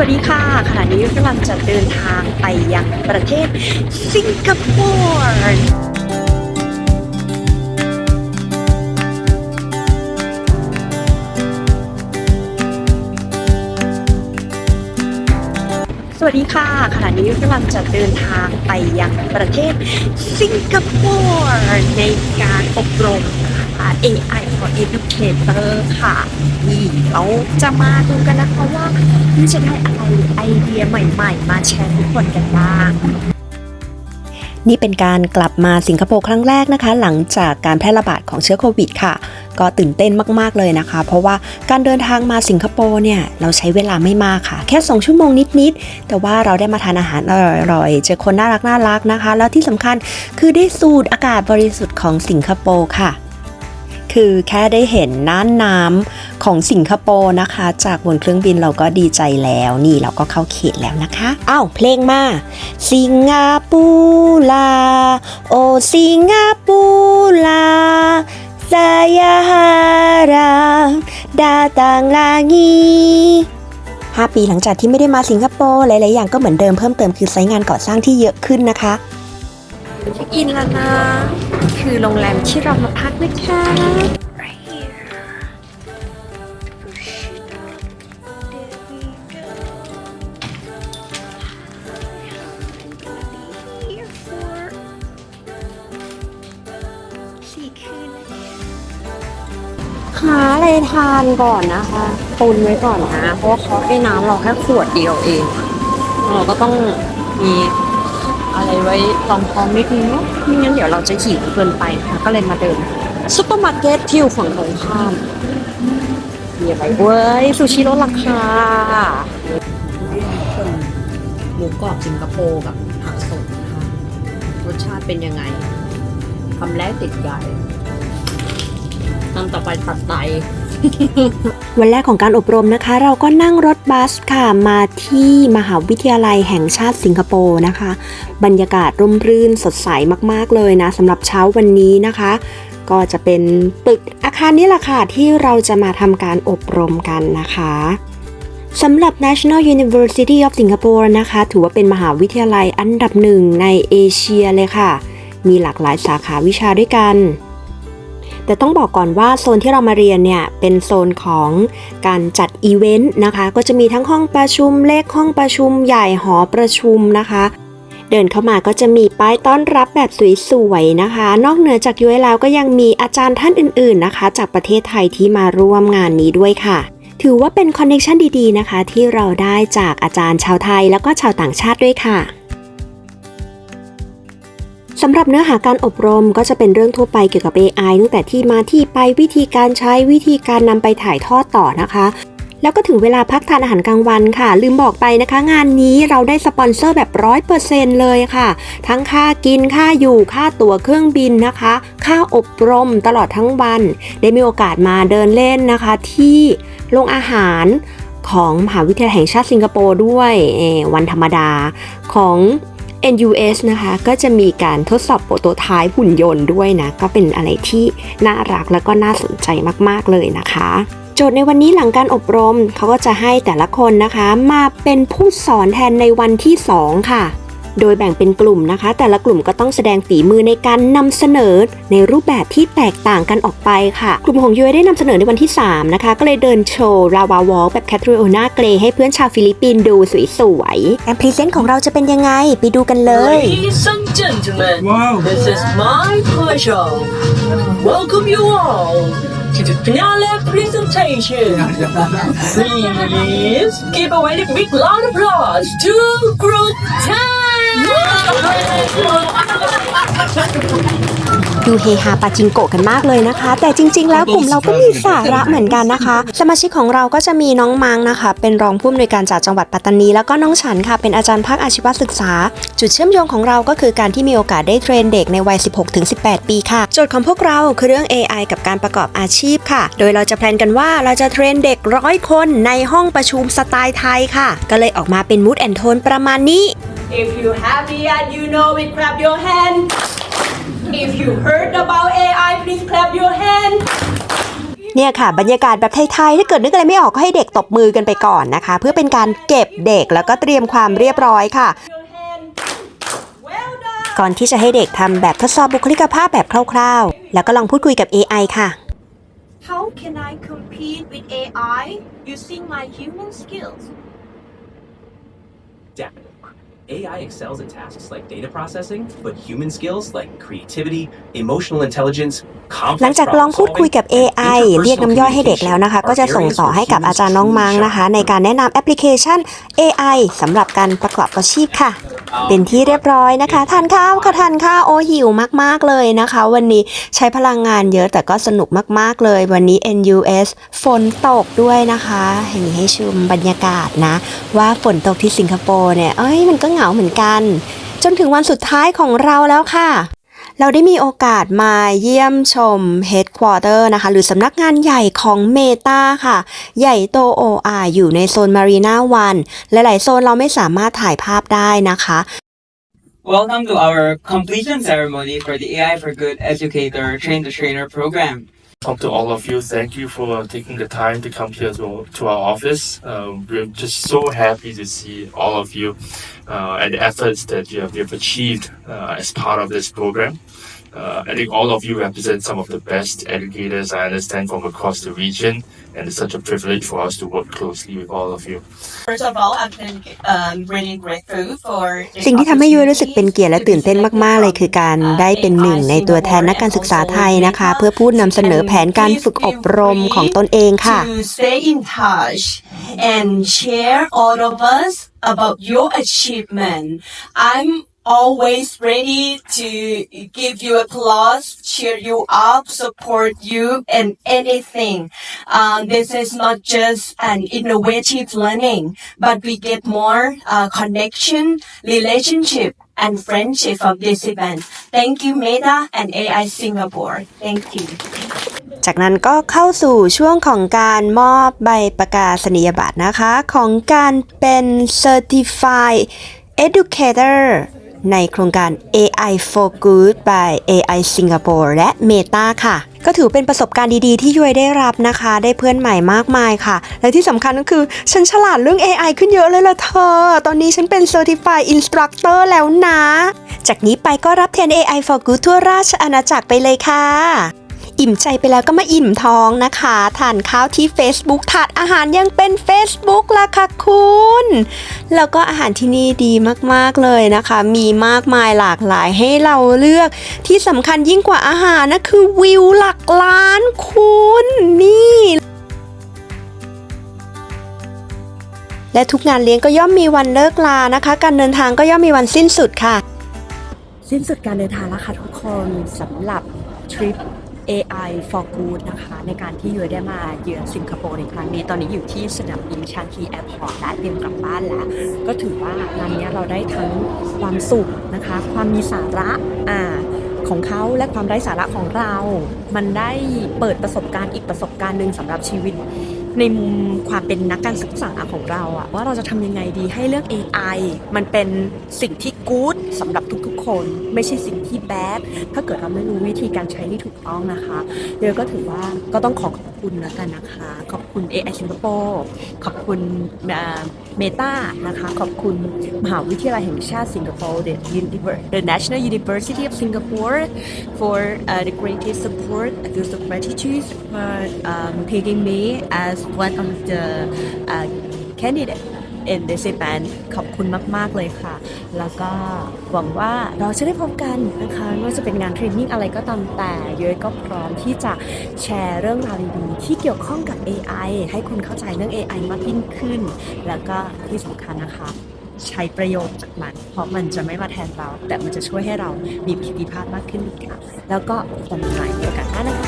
วัสดีค่ะ ขณะนี้กำลังจะเดินทางไปยังประเทศสิงคโปร์สวัสดีค่ะ ขณะนี้กำลังจะเดินทางไปยังประเทศสิงคโปร์ในการอบรม อ่า AI for Educator ค่ะนี่เราจะมาดูกันนะคะว่านี่จะได้อะไรไอเดียใหม่ๆ มาแชร์ทุกคนกันบ้างนี่เป็นการกลับมาสิงคโปร์ครั้งแรกนะคะ หลังจากการแพร่ระบาดของเชื้อโควิดค่ะ ก็ตื่นเต้นมาก ๆ เลยนะคะ เพราะว่าการเดินทางมาสิงคโปร์เนี่ย เราใช้เวลาไม่มากค่ะ แค่ 2 ชั่วโมงนิด ๆ แต่ว่าเราได้มาทานอาหารอร่อยๆ เจอคนน่ารักน่ารักนะคะ แล้วที่สำคัญคือได้สูดอากาศบริสุทธิ์ของสิงคโปร์ค่ะ คือแค่ได้เห็นน่านน้ำของสิงคโปร์นะคะ จากบนเครื่องบินเราก็ดีใจแล้วนี่เราก็เข้าเขตแล้วนะคะอ้าวเพลงมา สิงคโปร์ลา โอสิงคโปร์ลา saya harap datang lagi 5ปีหลังจากที่ไม่ได้มาสิงคโปร์หลาย ๆ อย่างก็เหมือนเดิมเพิ่มเติมคือไซต์งานก่อสร้างที่เยอะขึ้นนะคะ เช็คอินแล้วนะ คือโรงแรมที่เรามาพักนะคะ Right here. There we go. I'm gonna be here for สี่คืนหาอะไรทานก่อนนะคะตุนไว้ก่อนนะ เพราะว่าเขาให้น้ำเราแค่ขวดเดียวเอง เราก็ต้องมี อะไรไว้รองท้องนิดนึงเนาะไม่งั้นเดี๋ยวเราจะหิวเกินไปค่ะ ก็เลยมาเดินซุปเปอร์มาร์เก็ตที่อยู่ฝั่งตรงข้ามมีอะไรเว้ยซูชิลดราคาหมูกรอบสิงคโปร์กับผักสดนะคะรสชาติเป็นยังไงคำแรกติดใจคำต่อไปตัดไต วันแรกของการอบรมนะคะ เราก็นั่งรถบัสค่ะมาที่มหาวิทยาลัยแห่งชาติสิงคโปร์นะคะ บรรยากาศร่มรื่นสดใสมากๆเลยนะสำหรับเช้าวันนี้นะคะ ก็จะเป็นตึกอาคารนี้แหละค่ะที่เราจะมาทำการอบรมกันนะคะสำหรับ National University of Singapore นะคะ ถือว่าเป็นมหาวิทยาลัยอันดับหนึ่งในเอเชียเลยค่ะ มีหลากหลายสาขาวิชาด้วยกัน แต่ต้องบอกก่อนว่าโซนที่เรามาเรียนเนี่ยเป็นโซนของการจัดอีเวนต์นะคะ ก็จะมีทั้งห้องประชุมเล็กห้องประชุมใหญ่หอประชุมนะคะเดินเข้ามาก็จะมีป้ายต้อนรับแบบสวยๆนะคะ นอกเหนือจากยุ้ยแล้วก็ยังมีอาจารย์ท่านอื่นๆนะคะ จากประเทศไทยที่มาร่วมงานนี้ด้วยค่ะ ถือว่าเป็นคอนเนคชันดีๆนะคะ ที่เราได้จากอาจารย์ชาวไทยแล้วก็ชาวต่างชาติด้วยค่ะ สำหรับเนื้อหาการอบรมก็จะเป็นเรื่องทั่วไปเกี่ยวกับ AI ตั้งแต่ที่มาที่ไปวิธีการใช้วิธีการนำไปถ่ายทอดต่อนะคะแล้วก็ถึงเวลาพักทานอาหารกลางวันค่ะ ลืมบอกไปนะคะ งานนี้เราได้สปอนเซอร์แบบร้อยเปอร์เซ็นเลยค่ะ ทั้งค่ากินค่าอยู่ค่าตั๋วเครื่องบินนะคะ ค่าอบรมตลอดทั้งวัน ได้มีโอกาสมาเดินเล่นนะคะ ที่โรงอาหารของมหาวิทยาลัยแห่งชาติสิงคโปร์ด้วยวันธรรมดาของ NUS นะคะ ก็จะมีการทดสอบโปรโตไทป์หุ่นยนต์ด้วยนะ ก็เป็นอะไรที่น่ารักแล้วก็น่าสนใจมาก ๆ เลยนะคะโจทย์ในวันนี้หลังการอบรมเขาก็จะให้แต่ละคนนะคะ มาเป็นผู้สอนแทนในวันที่ 2 ค่ะ โดยแบ่งเป็นกลุ่มนะคะ แต่ละกลุ่มก็ต้องแสดงฝีมือในการนำเสนอในรูปแบบที่แตกต่างกันออกไปค่ะ กลุ่มของยูได้นำเสนอในวันที่ 3 นะคะ ก็เลยเดินโชว์ลาวาวอลแบบแคทริโอนาเกรให้เพื่อนชาวฟิลิปปินส์ดูสวยๆการพรีเซนต์ของเราจะเป็นยังไง ไปดูกันเลย Ladies and gentlemen, Wow. this is my pleasure. Welcome you all to the finale presentation. Please give a very big loud applause to Group ดูเฮฮาปาจิงโกะกันมากเลยนะคะ แต่จริง ๆ แล้วกลุ่มเราก็มีสาระเหมือนกันนะคะ สมาชิกของเราก็จะมีน้องมังนะคะ เป็นรองผู้อำนวยการจากจังหวัดปัตตานี แล้วก็น้องฉันค่ะ เป็นอาจารย์ภาคอาชีวศึกษา จุดเชื่อมโยงของเราก็คือการที่มีโอกาสได้เทรนเด็กในวัย 16-18 ปีค่ะโจทย์ของพวกเราคือเรื่อง AI กับการประกอบอาชีพค่ะ โดยเราจะแพลนกันว่าเราจะเทรนเด็กร้อยคนในห้องประชุมสไตล์ไทยค่ะ ก็เลยออกมาเป็นมูดแอนโทนประมาณนี้ If you happy and you know it, clap your hand. If you heard about AI, please clap your hand. เนี่ยค่ะ บรรยากาศแบบไทย ๆ ถ้าเกิดนึกอะไรไม่ออกก็ให้เด็กตบมือกันไปก่อนนะคะ เพื่อเป็นการเก็บเด็กแล้วก็เตรียมความเรียบร้อยค่ะ Your hand. Well done. ก่อนที่จะให้เด็กทำแบบทดสอบบุคลิกภาพแบบคร่าวๆ แล้วก็ลองพูดคุยกับ AI ค่ะ How can I compete with AI using my human skills? Definitely. AI excels at tasks like data processing, but human skills like creativity, emotional intelligence, หลัง complex จากลอง problem พูดคุย solving, กับ and AI เรียกน้ำย่อยให้เด็กแล้วนะคะ ก็จะส่งต่อให้กับอาจารย์น้องมังนะคะ ในการแนะนำแอปพลิเคชัน AI สำหรับการประกอบอาชีพค่ะ เป็นที่เรียบร้อยนะคะ ทานข้าวค่ะทานข้าวโอหิวมากๆเลยนะคะ วันนี้ใช้พลังงานเยอะแต่ก็สนุกมากๆเลย วันนี้ NUS ฝนตกด้วยนะคะเห็นให้ชมบรรยากาศนะ ว่าฝนตกที่สิงคโปร์เนี่ยเอ้ยมันก็เหงาเหมือนกัน จนถึงวันสุดท้ายของเราแล้วค่ะ เราได้มีโอกาสมาเยี่ยมชม Headquarter นะคะ หรือสำนักงานใหญ่ของ Meta ค่ะ ใหญ่โตโออาอยู่ในโซน Marina One หลายๆ โซนเราไม่สามารถถ่ายภาพได้นะคะ Welcome to our completion ceremony for the AI for Good Educator Train the Trainer program. Come to all of you. Thank you for taking the time to come here to, to our office. Um, we're just so happy to see all of you uh, and the efforts that you have, you have achieved uh, as part of this program. Uh, I think all of you represent some of the best educators I understand from across the region, and it's such a privilege for us to work closely with all of you. First of all, I'm um, really grateful for this สิ่งที่ทำให้ยุ้ยรู้สึกเป็นเกียรติและตื่นเต้นมาก ๆ เลยคือการได้เป็นหนึ่งในตัวแทนนักการศึกษาไทยนะคะ เพื่อพูดนำเสนอแผนการฝึกอบรมของตนเองค่ะ to stay in touch and share all of us about your achievement. I'm always ready to give you applause, cheer you up, support you in anything. Um, this is not just an innovative learning, but we get more uh, connection, relationship, and friendship from this event. Thank you, Meta and AI Singapore. Thank you. จากนั้นก็เข้าสู่ช่วงของการมอบใบประกาศนียบัตรนะคะ ของการเป็น Certified Educator ในโครงการ AI for Good by AI Singapore และ Meta ค่ะ ก็ถือเป็นประสบการณ์ดีๆ ที่ยุ้ยได้รับนะคะ ได้เพื่อนใหม่มากมายค่ะ และที่สำคัญก็คือ ฉันฉลาดเรื่อง AI ขึ้นเยอะเลยล่ะเธอ ตอนนี้ฉันเป็น Certified Instructor แล้วนะ จากนี้ไปก็รับเทน AI for Good ทั่วราชอาณาจักรไปเลยค่ะ อิ่มใจไปแล้วก็มาอิ่มท้องนะคะทานข้าวที่ Facebook ถาดอาหารยังเป็น Facebook ล่ะค่ะคุณ แล้วก็อาหารที่นี่ดีมากๆเลยนะคะ มีมากมายหลากหลายให้เราเลือกที่สำคัญยิ่งกว่าอาหารนะคือวิวหลักล้านคุณนี่และทุกงานเลี้ยงก็ย่อมมีวันเลิกลานะคะ การเดินทางก็ย่อมมีวันสิ้นสุดค่ะ สิ้นสุดการเดินทางแล้วค่ะทุกคนสำหรับทริป AI for Good นะคะในการที่ยุ้ยได้มาเยือนสิงคโปร์ในครั้งนี้ ตอนนี้อยู่ที่สนามบินชางคีแอร์พอร์ตและเตรียมกลับบ้านแล้ว ก็ถือว่างานนี้เราได้ทั้งความสุขนะคะ ความมีสาระอ่าของเขาและความไร้สาระของเรา มันได้เปิดประสบการณ์อีกประสบการณ์หนึ่งสำหรับชีวิต ในมุมความเป็นนักการศึกษาของเราอะว่าเราจะทำยังไงดีให้เรื่อง AI มันเป็นสิ่งที่กู๊ดสำหรับทุก คนไม่ใช่สิ่งที่แบดถ้าเกิดเราไม่รู้วิธีการใช้ที่ถูกต้องนะคะเดียก็ถือว่าก็ต้องขอขอบคุณแล้วกันนะคะ ขอบคุณ AI สิงคโปร์ขอบคุณเมตานะคะ ขอบคุณมหาวิทยาลัยแห่งชาติสิงคโปร์ the, the National University of Singapore for uh, the greatest support I feel so gratitude for um, picking me as one of the uh, candidate in this event ขอบคุณมาก ๆ เลยค่ะ แล้วก็หวังว่าเราจะได้พบกันนะคะไม่ว่าจะเป็นงานเทรนนิ่งอะไรก็ตามแต่เย้ยก็พร้อมที่จะแชร์เรื่องราวดีๆที่เกี่ยวข้องกับ AI ให้คุณเข้าใจเรื่อง AI มากยิ่งขึ้น แล้วก็ที่สำคัญนะคะใช้ประโยชน์จากมัน เพราะมันจะไม่มาแทนเรา แต่มันจะช่วยให้เรามีประสิทธิภาพมากขึ้นค่ะ แล้วก็พบกันใหม่โอกาสหน้านะคะ